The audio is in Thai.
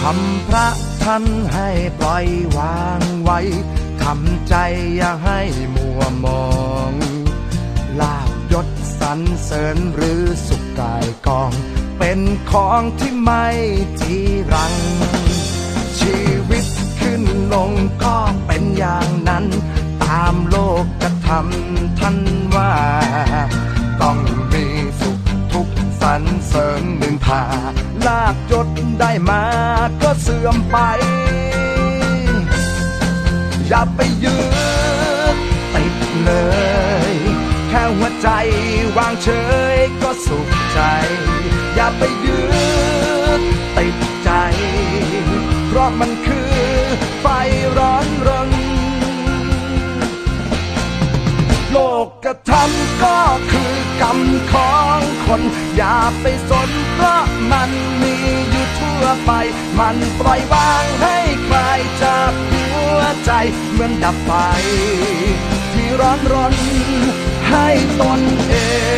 คำพระท่านให้ปล่อยวางไว้ทำใจอย่าให้มัวมอง ลาบยศสรรเสริญหรือสุขกายกอง เป็นของที่ไม่จีรัง ชีวิตขึ้นลงก็เป็นอย่างนั้น ตามโลกจะทำท่าน รรเสริญหนึ่งทาลาบยศได้มาก็เสื่อมไป อย่าไปยึดติดเลย แค่หัวใจวางเฉยก็สุขใจ อย่าไปยึดติดใจ เพราะมันคือไฟร้อนรนโลกกระทำก็คือ กรรมของคน อย่าไปสนเพราะมันมีอยู่ทั่วไป มันปล่อยวางให้คลายจากหัวใจเหมือนดับไฟที่ร้อนรนให้ตนเอง